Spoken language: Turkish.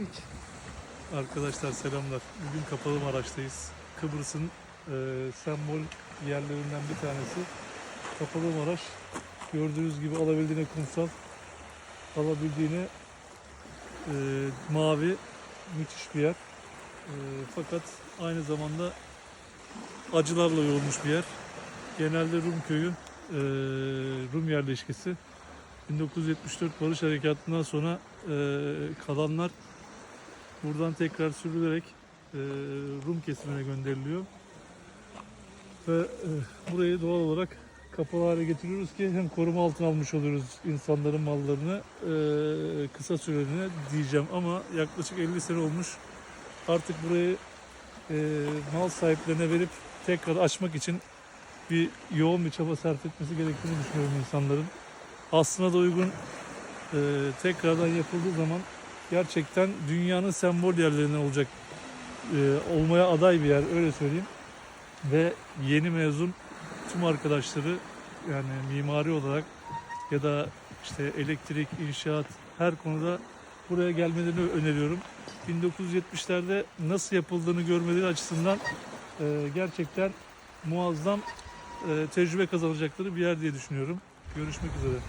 Hiç. Arkadaşlar selamlar. Bugün Kapalı Maraş'tayız. Kıbrıs'ın e, sembol yerlerinden bir tanesi. Kapalı Maraş. Gördüğünüz gibi alabildiğine kumsal, alabildiğine e, mavi, müthiş bir yer. E, fakat aynı zamanda acılarla yoğrulmuş bir yer. Genelde Rum köyü, e, Rum yerleşkesi. 1974 Barış Harekatı'ndan sonra e, kalanlar buradan tekrar sürülerek e, Rum kesimine gönderiliyor. Ve e, burayı doğal olarak kapalı hale getiriyoruz ki hem koruma altına almış oluyoruz insanların mallarını e, kısa süreliğine diyeceğim ama yaklaşık 50 sene olmuş. Artık burayı e, mal sahiplerine verip tekrar açmak için bir yoğun bir çaba sarf etmesi gerektiğini düşünüyorum insanların. Aslına da uygun e, tekrardan yapıldığı zaman gerçekten dünyanın sembol yerlerinden olacak e, olmaya aday bir yer öyle söyleyeyim. Ve yeni mezun tüm arkadaşları yani mimari olarak ya da işte elektrik, inşaat her konuda buraya gelmelerini öneriyorum. 1970'lerde nasıl yapıldığını görmeleri açısından e, gerçekten muazzam e, tecrübe kazanacakları bir yer diye düşünüyorum. Görüşmek üzere.